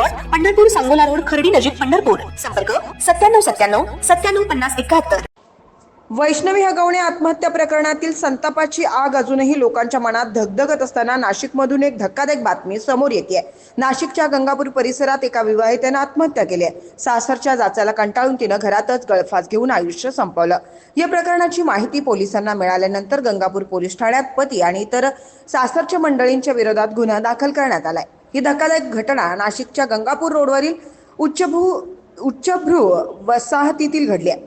resort Pandharpur Sangola road Khardi नजीक पंढरपूर. संपर्क सत्त्याण्णव सत्त्याण्णव सत्त्याण्णव पन्नास एकाहत्तर. वैष्णवी हगवणे आत्महत्या प्रकरणातील संतापाची आग अजूनही लोकांच्या मनात धगधगत असताना नाशिकमधून एक धक्कादायक बातमी समोर येते आहे. नाशिकच्या गंगापूर परिसरात एका विवाहितेनं आत्महत्या केली आहे. सासरच्या जाचाला कंटाळून तिनं घरातच गळफास घेऊन आयुष्य संपवलं. या प्रकरणाची माहिती पोलिसांना मिळाल्यानंतर गंगापूर पोलीस ठाण्यात पती आणि इतर सासरच्या मंडळींच्या विरोधात गुन्हा दाखल करण्यात आलाय. ही धक्कादायक घटना नाशिकच्या गंगापूर रोडवरील उच्चभू उच्चभ्रू वसाहतीतील घडली आहे.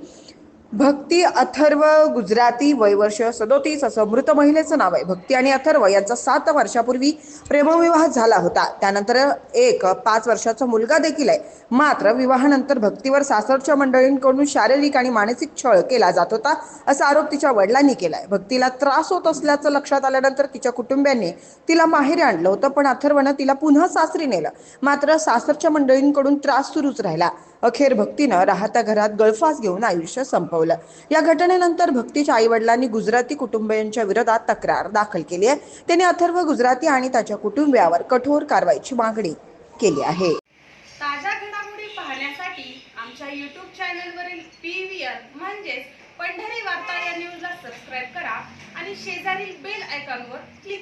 भक्ती अथर्व गुजराती वयवर्ष सदोतीस असं मृत महिलेचं नाव आहे. भक्ती आणि अथर्व यांचा सात वर्षापूर्वी प्रेमविवाह झाला होता. त्यानंतर एक पाच वर्षाचा मुलगा देखील आहे. मात्र विवाहानंतर भक्तीवर सासरच्या मंडळींकडून शारीरिक आणि मानसिक छळ केला जात होता असा आरोप तिच्या वडिलांनी केलाय. भक्तीला त्रास होत असल्याचं लक्षात आल्यानंतर तिच्या कुटुंबियांनी तिला माहेर आणलं होतं पण अथर्वनं तिला पुन्हा सासरी नेलं. मात्र सासरच्या मंडळींकडून त्रास सुरूच राहिला. अखेर भक्तीनं राहत्या घरात गळफास घेऊन आयुष्य संपवलं. या घटनेनंतर भक्तीच्या आई वडिलांनी गुजराती कुटुंबियांच्या विरोधात तक्रार दाखल केली आहे. त्यांनी अथर्व गुजराती आणि त्याच्या कुटुंबियावर कठोर कारवाईची मागणी केली आहे. ताज्या घडामोडी पाहण्यासाठी आमच्या यूट्यूब चॅनलवरील पी व्ही आर म्हणजेच पंढरी वार्ता या न्यूजला सबस्क्राईब करा आणि शेजारील बेल आयकॉनवर क्लिक